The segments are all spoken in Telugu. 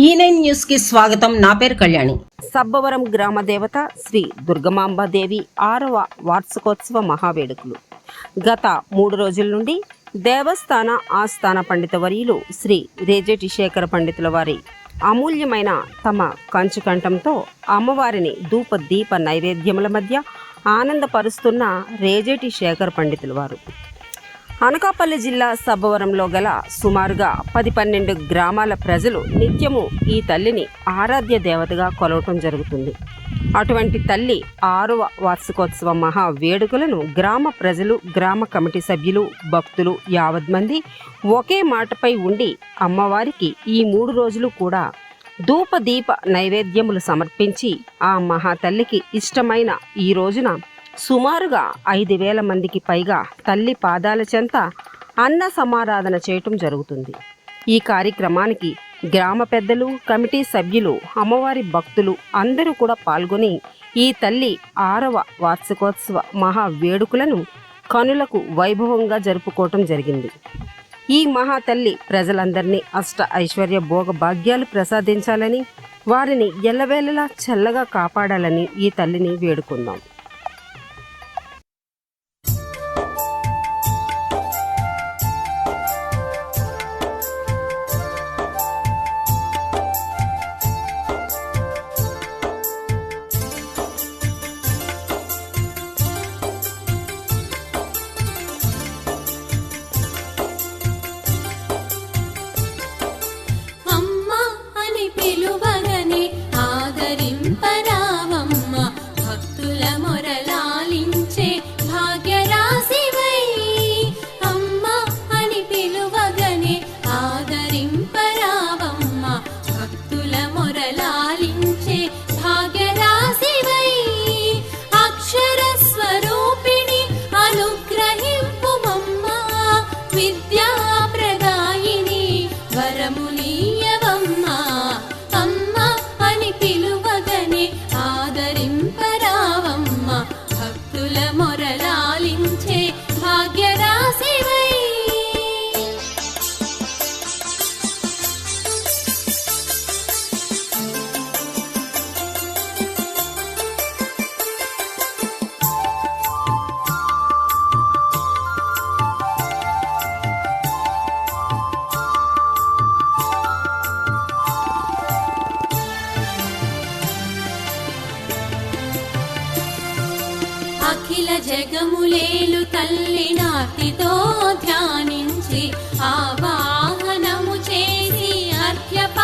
ఈ నైన్ న్యూస్కి స్వాగతం. నా పేరు కళ్యాణి. సబ్బవరం గ్రామ దేవత శ్రీ దుర్గమాంబాదేవి ఆరవ వార్షికోత్సవ మహావేడుకలు. గత మూడు రోజుల నుండి దేవస్థాన ఆస్థాన పండిత వర్యులు శ్రీ రేజేటి శేఖర పండితుల వారి అమూల్యమైన తమ కంచుకంఠంతో అమ్మవారిని ధూప దీప నైవేద్యముల మధ్య ఆనందపరుస్తున్న రేజేటి శేఖర పండితుల వారు. అనకాపల్లి జిల్లా సబ్బవరంలో గల సుమారుగా పది పన్నెండు గ్రామాల ప్రజలు నిత్యము ఈ తల్లిని ఆరాధ్య దేవతగా కొలవటం జరుగుతుంది. అటువంటి తల్లి ఆరవ వార్షికోత్సవ మహా వేడుకలను గ్రామ ప్రజలు గ్రామ కమిటీ సభ్యులు భక్తులు యావత్ మంది ఒకే మాటపై ఉండి అమ్మవారికి ఈ మూడు రోజులు కూడా ధూపదీప నైవేద్యములు సమర్పించి ఆ మహాతల్లికి ఇష్టమైన ఈ రోజున సుమారుగా ఐదు వేల మందికి పైగా తల్లి పాదాల చెంత అన్న సమారాధన చేయటం జరుగుతుంది. ఈ కార్యక్రమానికి గ్రామ పెద్దలు కమిటీ సభ్యులు అమ్మవారి భక్తులు అందరూ కూడా పాల్గొని ఈ తల్లి ఆరవ వార్షికోత్సవ మహా వేడుకలను కనులకు వైభవంగా జరుపుకోవటం జరిగింది. ఈ మహాతల్లి ప్రజలందరినీ అష్ట ఐశ్వర్య భోగ భాగ్యాలు ప్రసాదించాలని వారిని ఎల్లవేళలా చల్లగా కాపాడాలని ఈ తల్లిని వేడుకుందాం பகல் అఖిల తల్లి నాతితో ధ్యానించి ఆవాహనము చేసి అర్ఘ్యపాద్యములిచ్చి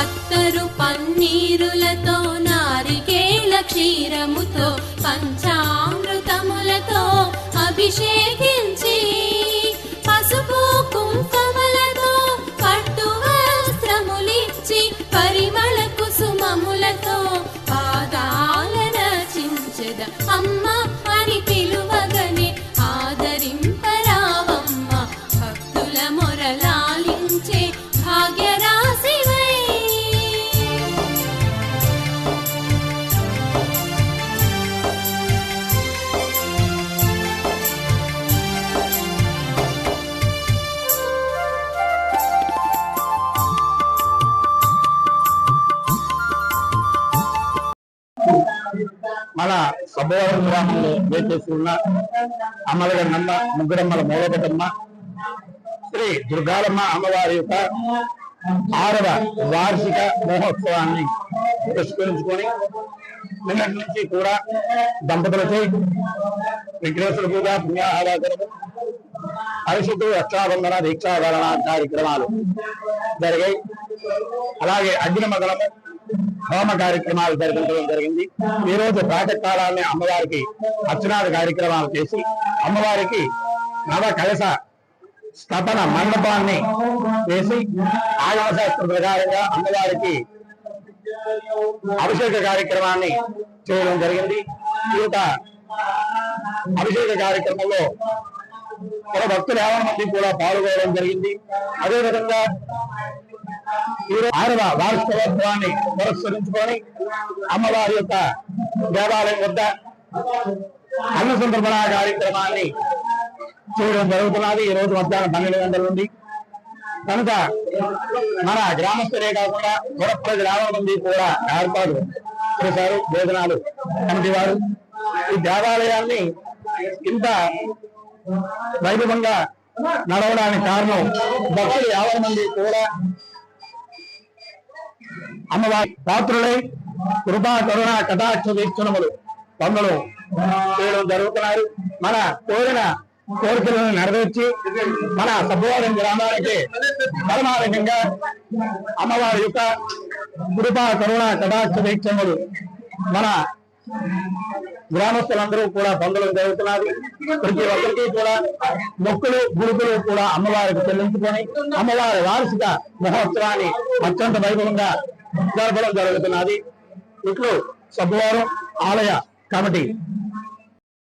అత్తరు పన్నీరులతో నారికేళ క్షీరముతో పంచామృతములతో అభిషేకించి మన సభవరం గ్రామంలో వేచేసి ఉన్న అమ్మలగన్నమ్మ ముగ్గురమ్మల మూలకటమ్మ శ్రీ దుర్గాలమ్మ అమ్మవారి యొక్క ఆరవ వార్షిక మహోత్సవాన్ని పురస్కరించుకొని నిన్నటి నుంచి కూడా దంపతులకి విఘ్నేశ్వర పూజ పుణ్యాహారాకరము అరిషత్తు రక్షాబంధన దీక్షాధారణ కార్యక్రమాలు జరిగాయి. అలాగే అగ్నిమగలము హోమ కార్యక్రమాలు జరిపించడం జరిగింది. ఈ రోజు ప్రాతకాలాన్ని అమ్మవారికి అర్చనాది కార్యక్రమాలు చేసి అమ్మవారికి నవ కలశ స్థపన మండపాన్ని వేసి ఆగమశాస్త్ర ప్రకారంగా అమ్మవారికి అభిషేక కార్యక్రమాన్ని చేయడం జరిగింది. ఈ యొక్క అభిషేక కార్యక్రమంలో ఒక భక్తులు యాభై మంది కూడా పాల్గొనడం జరిగింది. అదేవిధంగా ఆరవ వార్షికోత్సవాన్ని పురస్కరించుకొని అమ్మవారి యొక్క దేవాలయం వద్ద అన్న సందర్భణ కార్యక్రమాన్ని చేయడం జరుగుతున్నది. ఈ రోజు మధ్యాహ్నం పన్నెండు గంటల నుండి. కనుక మన గ్రామస్తులే కాకుండా పుర ప్రజలు కూడా ఏర్పాటు చేశారు. భోజనాలు కమిటీ వారు ఈ దేవాలయాన్ని ఇంత వైభవంగా నడవడానికి కారణం భక్తులు యాభై మంది కూడా అమ్మవారి పాత్రులై కృపా కరుణ కటాక్ష వీక్షణములు పనులు చేయడం జరుగుతున్నారు మన కోరిన కోరికలను నెరవేర్చి మన సభవారం గ్రామానికి పరమారంగంగా అమ్మవారి యొక్క కృపా కరుణ కటాక్ష వీక్షణములు మన గ్రామస్తులందరూ కూడా పొందడం జరుగుతున్నది. ప్రతి ఒక్కరికి కూడా మొక్కులు గుడుకులు కూడా అమ్మవారికి చెల్లించుకొని అమ్మవారి వార్షిక మహోత్సవాన్ని అత్యంత వైభవంగా జరపడం జరుగుతున్నది. ఇట్లు సబ్బువారం ఆలయ కమిటీ